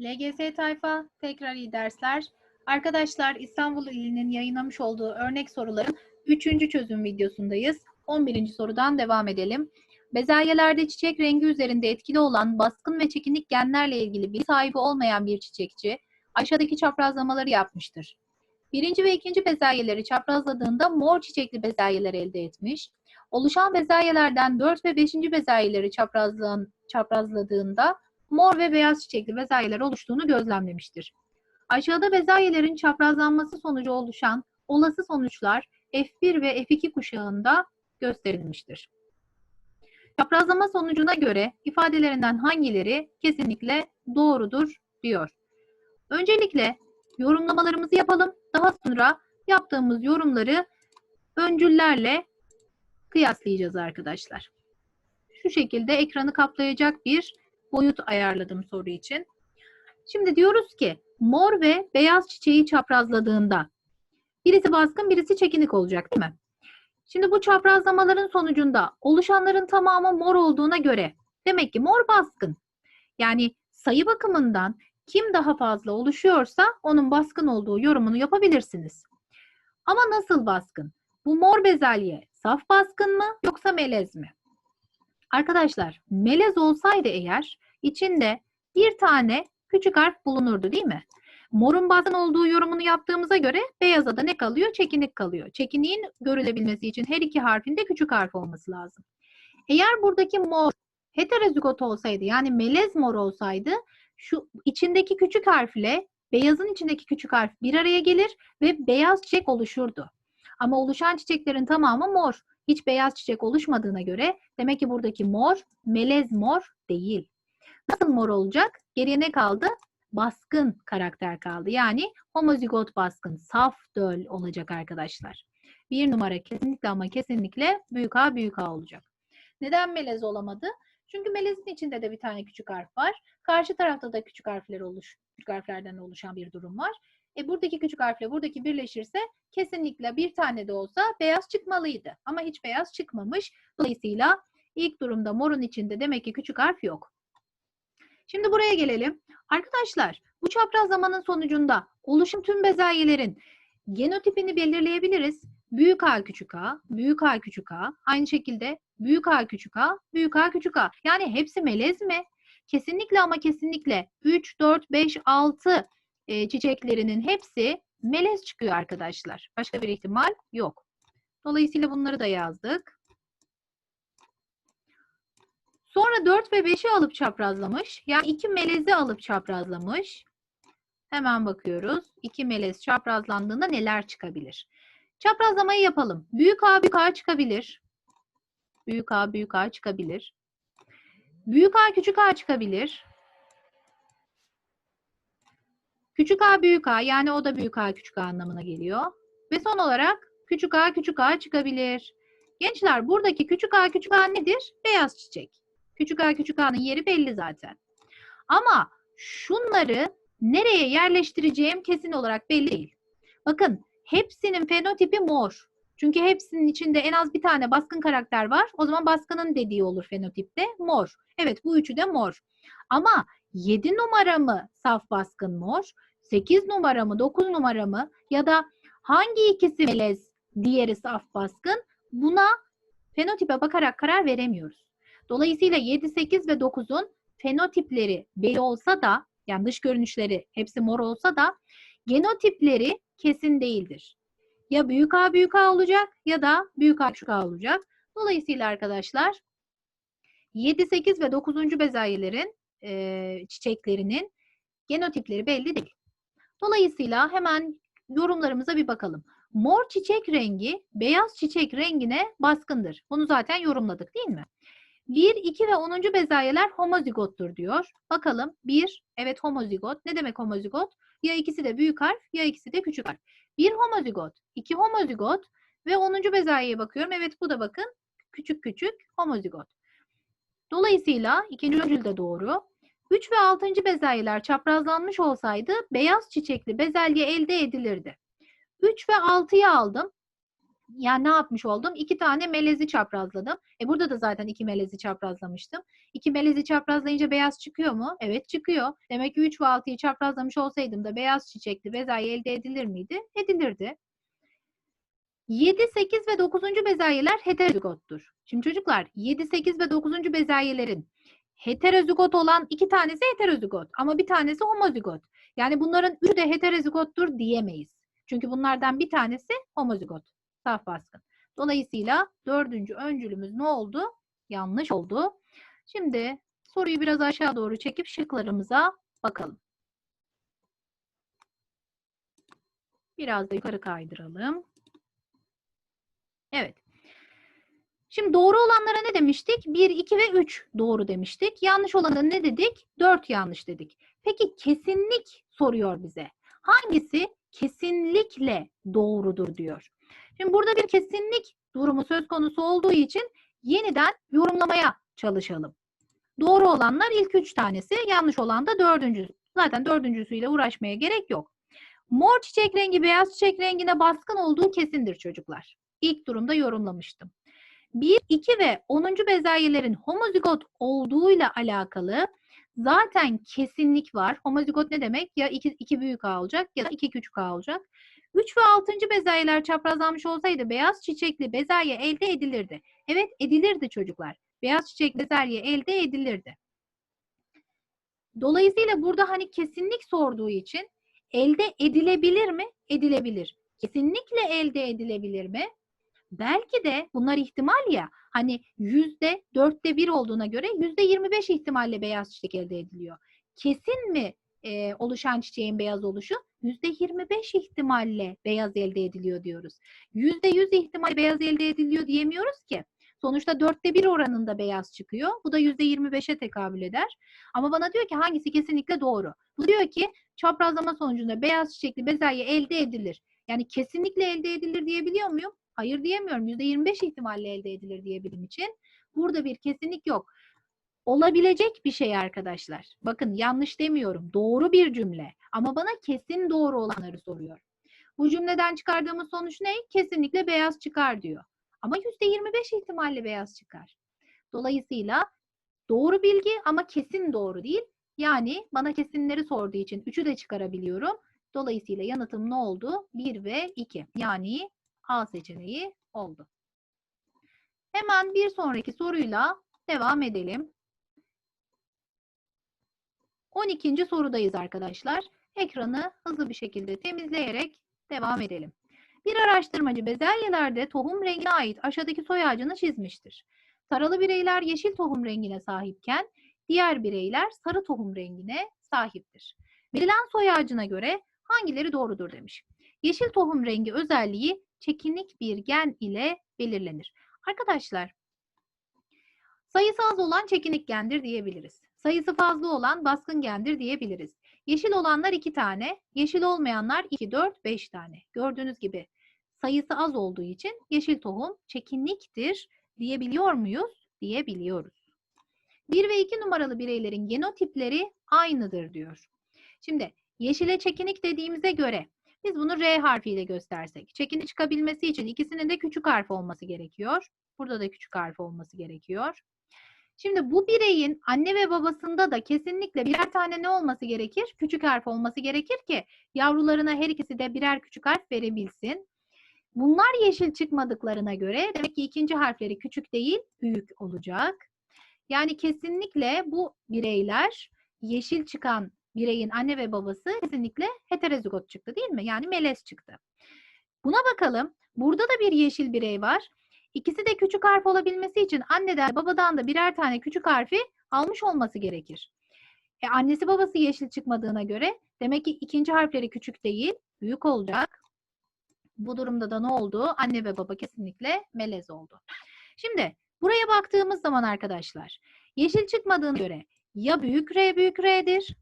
LGS Tayfa tekrar iyi dersler. Arkadaşlar İstanbul ilinin yayınlamış olduğu örnek soruların 3. çözüm videosundayız. 11. sorudan devam edelim. Bezelyelerde çiçek rengi üzerinde etkili olan baskın ve çekinik genlerle ilgili bir sahibi olmayan bir çiçekçi aşağıdaki çaprazlamaları yapmıştır. Birinci ve ikinci bezelyeleri çaprazladığında mor çiçekli bezelyeler elde etmiş. Oluşan bezelyelerden 4 ve 5. bezelyeleri çaprazladığında mor ve beyaz çiçekli bezelyeler oluştuğunu gözlemlemiştir. Aşağıda bezelyelerin çaprazlanması sonucu oluşan olası sonuçlar F1 ve F2 kuşağında gösterilmiştir. Çaprazlama sonucuna göre ifadelerinden hangileri kesinlikle doğrudur diyor. Öncelikle yorumlamalarımızı yapalım. Daha sonra yaptığımız yorumları öncüllerle kıyaslayacağız arkadaşlar. Şu şekilde ekranı kaplayacak bir boyut ayarladım soru için. Şimdi diyoruz ki mor ve beyaz çiçeği çaprazladığında birisi baskın birisi çekinik olacak değil mi? Şimdi bu çaprazlamaların sonucunda oluşanların tamamı mor olduğuna göre demek ki mor baskın. Yani sayı bakımından kim daha fazla oluşuyorsa onun baskın olduğu yorumunu yapabilirsiniz. Ama nasıl baskın? Bu mor bezelye saf baskın mı yoksa melez mi? Arkadaşlar melez olsaydı eğer içinde bir tane küçük harf bulunurdu değil mi? Morun baskın olduğu yorumunu yaptığımıza göre beyaza da ne kalıyor? Çekinik kalıyor. Çekiniğin görülebilmesi için her iki harfin de küçük harf olması lazım. Eğer buradaki mor heterozigot olsaydı yani melez mor olsaydı şu içindeki küçük harfle beyazın içindeki küçük harf bir araya gelir ve beyaz çiçek oluşurdu. Ama oluşan çiçeklerin tamamı mor. Hiç beyaz çiçek oluşmadığına göre demek ki buradaki mor melez mor değil. Nasıl mor olacak? Geriye ne kaldı? Baskın karakter kaldı. Yani homozigot baskın, saf döl olacak arkadaşlar. Bir numara kesinlikle ama kesinlikle büyük A büyük A olacak. Neden melez olamadı? Çünkü melezin içinde de bir tane küçük harf var. Karşı tarafta da küçük harfler oluş, küçük harflerden oluşan bir durum var. E buradaki küçük harfle buradaki birleşirse kesinlikle bir tane de olsa beyaz çıkmalıydı. Ama hiç beyaz çıkmamış. Dolayısıyla ilk durumda morun içinde demek ki küçük harf yok. Şimdi buraya gelelim. Arkadaşlar bu çaprazlamanın sonucunda oluşum tüm bezelyelerin genotipini belirleyebiliriz. Büyük A küçük A, büyük A küçük A, aynı şekilde büyük A küçük A, büyük A küçük A. Yani hepsi melez mi? Kesinlikle ama kesinlikle 3, 4, 5, 6 e, çiçeklerinin hepsi melez çıkıyor arkadaşlar. Başka bir ihtimal yok. Dolayısıyla bunları da yazdık. Sonra 4 ve 5'i alıp çaprazlamış. Yani iki melezi alıp çaprazlamış. Hemen bakıyoruz. İki melez çaprazlandığında neler çıkabilir? Çaprazlamayı yapalım. Büyük A büyük A çıkabilir. Büyük A büyük A çıkabilir. Büyük A küçük A çıkabilir. Küçük A büyük A yani o da büyük A küçük A anlamına geliyor. Ve son olarak küçük A küçük A çıkabilir. Gençler buradaki küçük A küçük A nedir? Beyaz çiçek. Küçük A küçük A'nın yeri belli zaten. Ama şunları nereye yerleştireceğim kesin olarak belli değil. Bakın hepsinin fenotipi mor. Çünkü hepsinin içinde en az bir tane baskın karakter var. O zaman baskının dediği olur fenotipte. Mor. Evet bu üçü de mor. Ama 7 numara mı saf baskın mor? 8 numara mı 9 numara mı? Ya da hangi ikisi melez diğeri saf baskın? Buna fenotipe bakarak karar veremiyoruz. Dolayısıyla 7, 8 ve 9'un fenotipleri belli olsa da yani dış görünüşleri hepsi mor olsa da genotipleri kesin değildir. Ya büyük A büyük A olacak ya da büyük A küçük A olacak. Dolayısıyla arkadaşlar 7, 8 ve 9. bezelyelerin e, çiçeklerinin genotipleri belli değil. Dolayısıyla hemen yorumlarımıza bir bakalım. Mor çiçek rengi beyaz çiçek rengine baskındır. Bunu zaten yorumladık değil mi? 1, 2 ve 10. bezelyeler homozigottur diyor. Bakalım 1, evet homozigot. Ne demek homozigot? Ya ikisi de büyük harf ya ikisi de küçük harf. 1 homozigot, 2 homozigot ve 10. bezelyeye bakıyorum. Evet bu da bakın küçük küçük homozigot. Dolayısıyla ikinci öncül de doğru. 3 ve 6. bezelyeler çaprazlanmış olsaydı beyaz çiçekli bezelye elde edilirdi. 3 ve 6'yı aldım. Yani ne yapmış oldum? İki tane melezi çaprazladım. E burada da zaten iki melezi çaprazlamıştım. İki melezi çaprazlayınca beyaz çıkıyor mu? Evet çıkıyor. Demek ki 3 ve 6'yı çaprazlamış olsaydım da beyaz çiçekli bezelye elde edilir miydi? Edilirdi. 7, 8 ve 9. bezelyeler heterozigottur. Şimdi çocuklar 7, 8 ve 9. bezelyelerin heterozigot olan iki tanesi heterozigot ama bir tanesi homozigot. Yani bunların üçü de heterozigottur diyemeyiz. Çünkü bunlardan bir tanesi homozigot. Saf baskın. Dolayısıyla dördüncü öncülümüz ne oldu? Yanlış oldu. Şimdi soruyu biraz aşağı doğru çekip şıklarımıza bakalım. Biraz da yukarı kaydıralım. Evet. Şimdi doğru olanlara ne demiştik? 1, 2 ve 3 doğru demiştik. Yanlış olanlara ne dedik? 4 yanlış dedik. Peki kesinlik soruyor bize. Hangisi kesinlikle doğrudur diyor. Şimdi burada bir kesinlik durumu söz konusu olduğu için yeniden yorumlamaya çalışalım. Doğru olanlar ilk üç tanesi, yanlış olan da dördüncüsü. Zaten dördüncüsüyle uğraşmaya gerek yok. Mor çiçek rengi beyaz çiçek rengine baskın olduğu kesindir çocuklar. İlk durumda yorumlamıştım. 1, 2 ve 10. bezelyelerin homozigot olduğuyla alakalı zaten kesinlik var. Homozigot ne demek? Ya 2, 2 büyük A olacak ya da 2 küçük A olacak. 3 ve 6. bezelyeler çaprazlanmış olsaydı beyaz çiçekli bezelye elde edilirdi. Evet edilirdi çocuklar. Beyaz çiçek bezelye elde edilirdi. Dolayısıyla burada hani kesinlik sorduğu için elde edilebilir mi? Edilebilir. Kesinlikle elde edilebilir mi? Belki de bunlar ihtimal ya hani yüzde dörtte bir olduğuna göre yüzde yirmi beş ihtimalle beyaz çiçek elde ediliyor. Kesin mi e, oluşan çiçeğin beyaz oluşu? Yüzde yirmi beş ihtimalle beyaz elde ediliyor diyoruz. Yüzde yüz ihtimal beyaz elde ediliyor diyemiyoruz ki. Sonuçta dörtte bir oranında beyaz çıkıyor. Bu da yüzde yirmi beşe tekabül eder. Ama bana diyor ki hangisi kesinlikle doğru? Bu diyor ki çaprazlama sonucunda beyaz çiçekli bezelye elde edilir. Yani kesinlikle elde edilir diyebiliyor muyum? Hayır diyemiyorum. %25 ihtimalle elde edilir diyebilirim için. Burada bir kesinlik yok. Olabilecek bir şey arkadaşlar. Bakın yanlış demiyorum. Doğru bir cümle. Ama bana kesin doğru olanları soruyor. Bu cümleden çıkardığımız sonuç ne? Kesinlikle beyaz çıkar diyor. Ama %25 ihtimalle beyaz çıkar. Dolayısıyla doğru bilgi ama kesin doğru değil. Yani bana kesinleri sorduğu için 3'ü de çıkarabiliyorum. Dolayısıyla yanıtım ne oldu? 1 ve 2. Yani A seçeneği oldu. Hemen bir sonraki soruyla devam edelim. 12. sorudayız arkadaşlar. Ekranı hızlı bir şekilde temizleyerek devam edelim. Bir araştırmacı bezelyelerde tohum rengine ait aşağıdaki soy ağacını çizmiştir. Taralı bireyler yeşil tohum rengine sahipken diğer bireyler sarı tohum rengine sahiptir. Verilen soy ağacına göre hangileri doğrudur demiş. Yeşil tohum rengi özelliği çekinik bir gen ile belirlenir. Arkadaşlar sayısı az olan çekinik gendir diyebiliriz. Sayısı fazla olan baskın gendir diyebiliriz. Yeşil olanlar 2 tane, yeşil olmayanlar 2, 4, 5 tane. Gördüğünüz gibi sayısı az olduğu için yeşil tohum çekiniktir diyebiliyor muyuz? Diyebiliyoruz. 1 ve 2 numaralı bireylerin genotipleri aynıdır diyor. Şimdi yeşile çekinik dediğimize göre biz bunu R harfiyle göstersek. Çekini çıkabilmesi için ikisinin de küçük harf olması gerekiyor. Burada da küçük harf olması gerekiyor. Şimdi bu bireyin anne ve babasında da kesinlikle birer tane ne olması gerekir? Küçük harf olması gerekir ki yavrularına her ikisi de birer küçük harf verebilsin. Bunlar yeşil çıkmadıklarına göre demek ki ikinci harfleri küçük değil büyük olacak. Yani kesinlikle bu bireyler yeşil çıkan bireyin anne ve babası kesinlikle heterozigot çıktı değil mi? Yani melez çıktı. Buna bakalım. Burada da bir yeşil birey var. İkisi de küçük harf olabilmesi için anneden babadan da birer tane küçük harfi almış olması gerekir. E, annesi babası yeşil çıkmadığına göre demek ki ikinci harfleri küçük değil, büyük olacak. Bu durumda da ne oldu? Anne ve baba kesinlikle melez oldu. Şimdi buraya baktığımız zaman arkadaşlar yeşil çıkmadığına göre ya büyük R büyük R'dir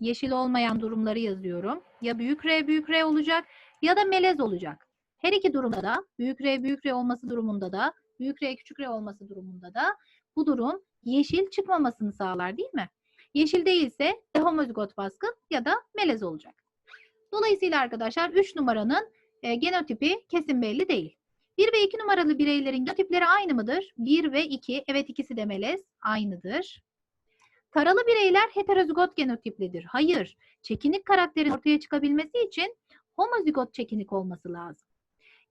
yeşil olmayan durumları yazıyorum. Ya büyük R büyük R olacak ya da melez olacak. Her iki durumda da büyük R büyük R olması durumunda da büyük R küçük R olması durumunda da bu durum yeşil çıkmamasını sağlar değil mi? Yeşil değilse ya homozigot baskın ya da melez olacak. Dolayısıyla arkadaşlar 3 numaranın e, genotipi kesin belli değil. 1 ve 2 numaralı bireylerin genotipleri aynı mıdır? 1 ve 2. Evet ikisi de melez. Aynıdır. Taralı bireyler heterozigot genotiplidir. Hayır. Çekinik karakterin ortaya çıkabilmesi için homozigot çekinik olması lazım.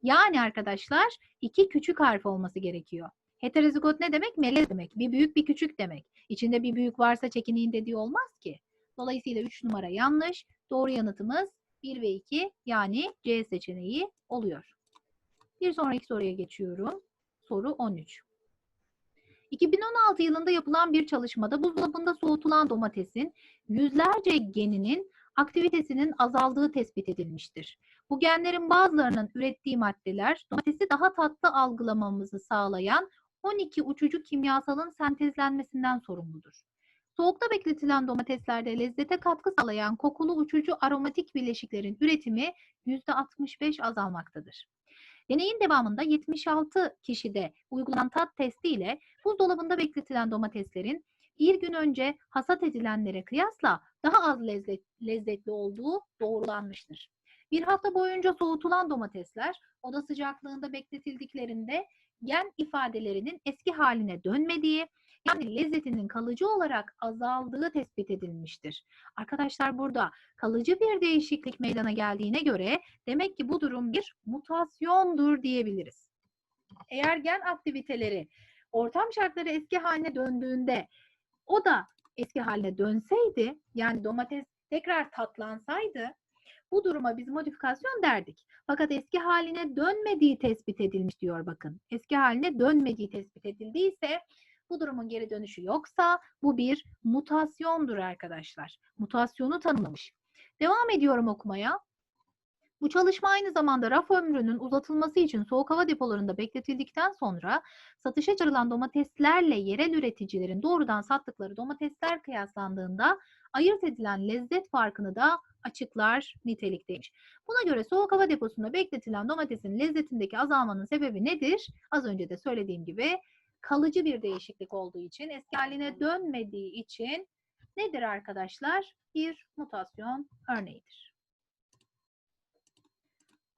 Yani arkadaşlar iki küçük harf olması gerekiyor. Heterozigot ne demek? Melez demek. Bir büyük bir küçük demek. İçinde bir büyük varsa çekiniğin dediği olmaz ki. Dolayısıyla 3 numara yanlış. Doğru yanıtımız 1 ve 2 yani C seçeneği oluyor. Bir sonraki soruya geçiyorum. Soru 13. 2016 yılında yapılan bir çalışmada buzdolabında soğutulan domatesin yüzlerce geninin aktivitesinin azaldığı tespit edilmiştir. Bu genlerin bazılarının ürettiği maddeler domatesi daha tatlı algılamamızı sağlayan 12 uçucu kimyasalın sentezlenmesinden sorumludur. Soğukta bekletilen domateslerde lezzete katkı sağlayan kokulu uçucu aromatik bileşiklerin üretimi %65 azalmaktadır. Deneyin devamında 76 kişide uygulanan tat testi ile buzdolabında bekletilen domateslerin bir gün önce hasat edilenlere kıyasla daha az lezzet, lezzetli olduğu doğrulanmıştır. Bir hafta boyunca soğutulan domatesler oda sıcaklığında bekletildiklerinde gen ifadelerinin eski haline dönmediği yani lezzetinin kalıcı olarak azaldığı tespit edilmiştir. Arkadaşlar burada kalıcı bir değişiklik meydana geldiğine göre demek ki bu durum bir mutasyondur diyebiliriz. Eğer gen aktiviteleri ortam şartları eski haline döndüğünde o da eski haline dönseydi yani domates tekrar tatlansaydı bu duruma biz modifikasyon derdik. Fakat eski haline dönmediği tespit edilmiş diyor bakın. Eski haline dönmediği tespit edildiyse bu durumun geri dönüşü yoksa bu bir mutasyondur arkadaşlar. Mutasyonu tanımlamış. Devam ediyorum okumaya. Bu çalışma aynı zamanda raf ömrünün uzatılması için soğuk hava depolarında bekletildikten sonra satışa çıkarılan domateslerle yerel üreticilerin doğrudan sattıkları domatesler kıyaslandığında ayırt edilen lezzet farkını da açıklar nitelikteymiş. Buna göre soğuk hava deposunda bekletilen domatesin lezzetindeki azalmanın sebebi nedir? Az önce de söylediğim gibi kalıcı bir değişiklik olduğu için, eski haline dönmediği için nedir arkadaşlar? Bir mutasyon örneğidir.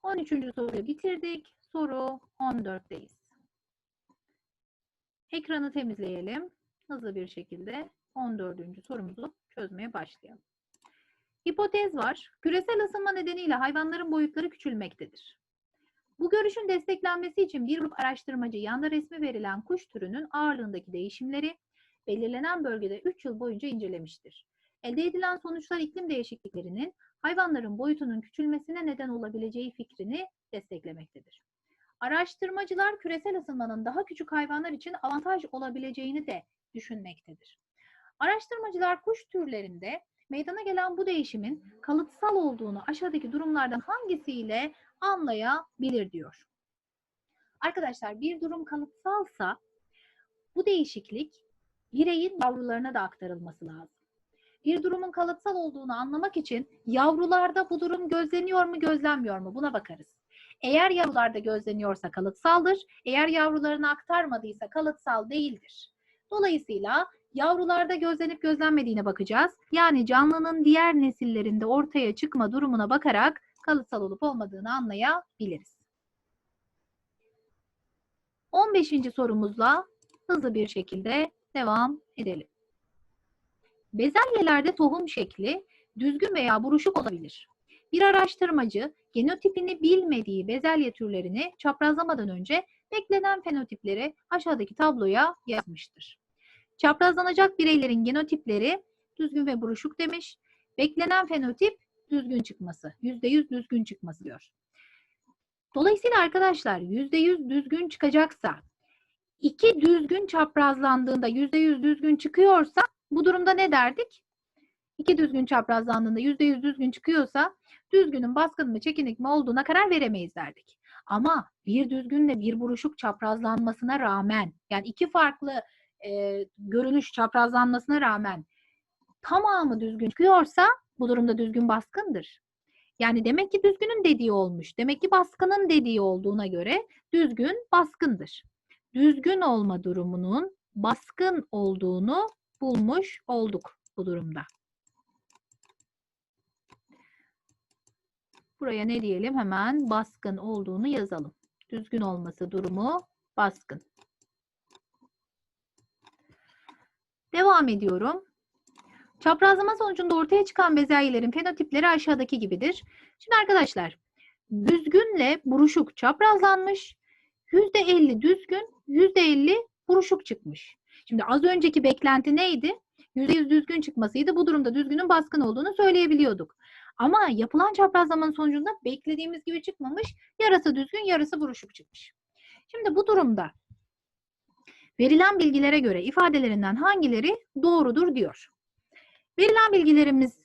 13. soruyu bitirdik. Soru 14'teyiz. Ekranı temizleyelim. Hızlı bir şekilde 14. sorumuzu çözmeye başlayalım. Hipotez var. Küresel ısınma nedeniyle hayvanların boyutları küçülmektedir. Bu görüşün desteklenmesi için bir grup araştırmacı yanda resmi verilen kuş türünün ağırlığındaki değişimleri belirlenen bölgede 3 yıl boyunca incelemiştir. Elde edilen sonuçlar iklim değişikliklerinin hayvanların boyutunun küçülmesine neden olabileceği fikrini desteklemektedir. Araştırmacılar küresel ısınmanın daha küçük hayvanlar için avantaj olabileceğini de düşünmektedir. Araştırmacılar kuş türlerinde meydana gelen bu değişimin kalıtsal olduğunu aşağıdaki durumlardan hangisiyle anlayabilir diyor. Arkadaşlar bir durum kalıtsalsa bu değişiklik bireyin yavrularına da aktarılması lazım. Bir durumun kalıtsal olduğunu anlamak için yavrularda bu durum gözleniyor mu gözlenmiyor mu buna bakarız. Eğer yavrularda gözleniyorsa kalıtsaldır, eğer yavrularına aktarmadıysa kalıtsal değildir. Dolayısıyla yavrularda gözlenip gözlenmediğine bakacağız. Yani canlının diğer nesillerinde ortaya çıkma durumuna bakarak kalıtsal olup olmadığını anlayabiliriz. 15. sorumuzla hızlı bir şekilde devam edelim. Bezelyelerde tohum şekli düzgün veya buruşuk olabilir. Bir araştırmacı genotipini bilmediği bezelye türlerini çaprazlamadan önce beklenen fenotipleri aşağıdaki tabloya yazmıştır. Çaprazlanacak bireylerin genotipleri düzgün ve buruşuk demiş. Beklenen fenotip düzgün çıkması. %100 düzgün çıkması diyor. Dolayısıyla arkadaşlar %100 düzgün çıkacaksa iki düzgün çaprazlandığında %100 düzgün çıkıyorsa bu durumda ne derdik? İki düzgün çaprazlandığında %100 düzgün çıkıyorsa düzgünün baskın mı çekinik mi olduğuna karar veremeyiz derdik. Ama bir düzgünle bir buruşuk çaprazlanmasına rağmen yani iki farklı e, görünüş çaprazlanmasına rağmen tamamı düzgün çıkıyorsa bu durumda düzgün baskındır. Yani demek ki düzgünün dediği olmuş. Demek ki baskının dediği olduğuna göre düzgün baskındır. Düzgün olma durumunun baskın olduğunu bulmuş olduk bu durumda. Buraya ne diyelim? Hemen baskın olduğunu yazalım. düzgün olması durumu baskın. Devam ediyorum. Çaprazlama sonucunda ortaya çıkan bezelyelerin fenotipleri aşağıdaki gibidir. Şimdi arkadaşlar düzgünle buruşuk çaprazlanmış. %50 düzgün, %50 buruşuk çıkmış. Şimdi az önceki beklenti neydi? %100 düzgün çıkmasıydı. Bu durumda düzgünün baskın olduğunu söyleyebiliyorduk. Ama yapılan çaprazlamanın sonucunda beklediğimiz gibi çıkmamış. Yarısı düzgün, yarısı buruşuk çıkmış. Şimdi bu durumda verilen bilgilere göre ifadelerinden hangileri doğrudur diyor. Verilen bilgilerimiz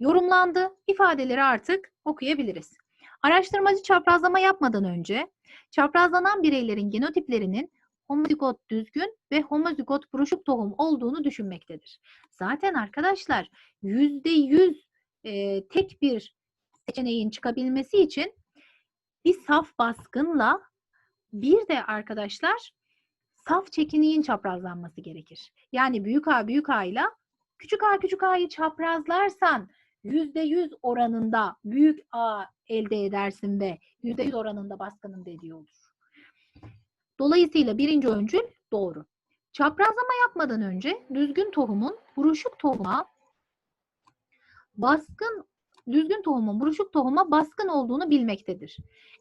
yorumlandı. İfadeleri artık okuyabiliriz. Araştırmacı çaprazlama yapmadan önce çaprazlanan bireylerin genotiplerinin homozigot düzgün ve homozigot buruşuk tohum olduğunu düşünmektedir. Zaten arkadaşlar %100 e, tek bir seçeneğin çıkabilmesi için bir saf baskınla bir de arkadaşlar saf çekiniğin çaprazlanması gerekir. Yani büyük A büyük A ile küçük A küçük A'yı çaprazlarsan %100 oranında büyük A elde edersin ve %100 oranında baskının dediği olur. Dolayısıyla birinci öncül doğru. Çaprazlama yapmadan önce düzgün tohumun buruşuk tohuma baskın düzgün tohumun buruşuk tohuma baskın olduğunu bilmektedir.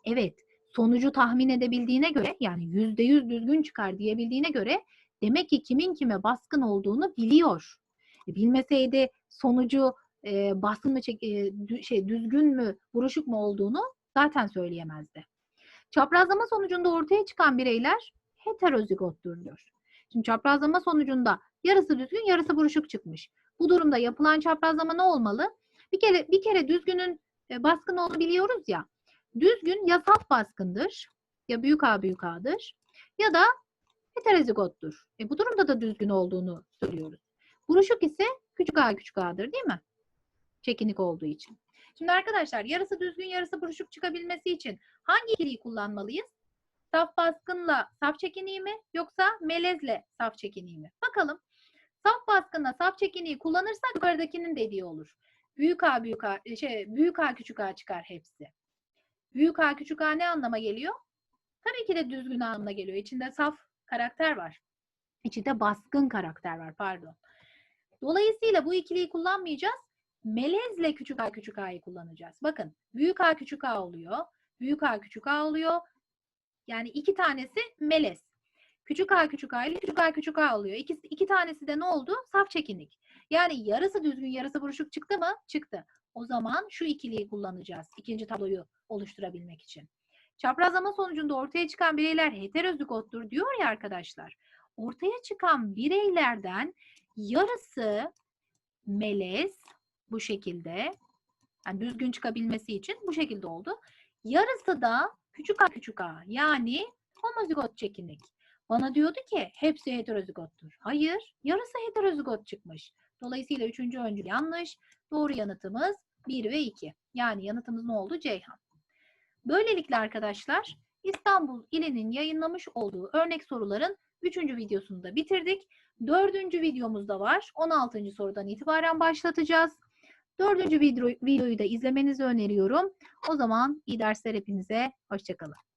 Evet, sonucu tahmin edebildiğine göre yani yüzde yüz düzgün çıkar diyebildiğine göre demek ki kimin kime baskın olduğunu biliyor. E, bilmeseydi sonucu e, baskın mı çek, e, dü, şey düzgün mü buruşuk mu olduğunu zaten söyleyemezdi. Çaprazlama sonucunda ortaya çıkan bireyler heterozigottur diyor. Şimdi çaprazlama sonucunda yarısı düzgün, yarısı buruşuk çıkmış. Bu durumda yapılan çaprazlama ne olmalı? Bir kere bir kere düzgünün e, baskın olduğunu biliyoruz ya. Düzgün ya saf baskındır, ya büyük A büyük A'dır ya da heterozigottur. E, bu durumda da düzgün olduğunu söylüyoruz. Buruşuk ise küçük A küçük A'dır değil mi? Çekinik olduğu için. Şimdi arkadaşlar yarısı düzgün yarısı buruşuk çıkabilmesi için hangi ikiliyi kullanmalıyız? Saf baskınla saf çekiniği mi yoksa melezle saf çekiniği mi? Bakalım. Saf baskınla saf çekiniği kullanırsak yukarıdakinin dediği olur. Büyük A büyük A şey büyük A küçük A çıkar hepsi. Büyük A küçük A ne anlama geliyor? Tabii ki de düzgün anlamına geliyor. İçinde saf karakter var. İçinde baskın karakter var pardon. Dolayısıyla bu ikiliyi kullanmayacağız. Melezle küçük A küçük A'yı kullanacağız. Bakın büyük A küçük A oluyor. Büyük A küçük A oluyor. Yani iki tanesi melez. Küçük A küçük A ile küçük A küçük A oluyor. İki, iki tanesi de ne oldu? Saf çekinik. Yani yarısı düzgün yarısı buruşuk çıktı mı? Çıktı. O zaman şu ikiliyi kullanacağız. ikinci tabloyu oluşturabilmek için. Çaprazlama sonucunda ortaya çıkan bireyler heterozigottur diyor ya arkadaşlar. Ortaya çıkan bireylerden yarısı melez bu şekilde. Yani düzgün çıkabilmesi için bu şekilde oldu. Yarısı da küçük a küçük a yani homozigot çekinik. Bana diyordu ki hepsi heterozigottur. Hayır, yarısı heterozigot çıkmış. Dolayısıyla üçüncü öncül yanlış. Doğru yanıtımız 1 ve 2. Yani yanıtımız ne oldu? Ceyhan. Böylelikle arkadaşlar İstanbul ilinin yayınlamış olduğu örnek soruların 3. videosunu da bitirdik. 4. videomuz da var. 16. sorudan itibaren başlatacağız. 4. Video, videoyu da izlemenizi öneriyorum. O zaman iyi dersler hepinize. Hoşçakalın.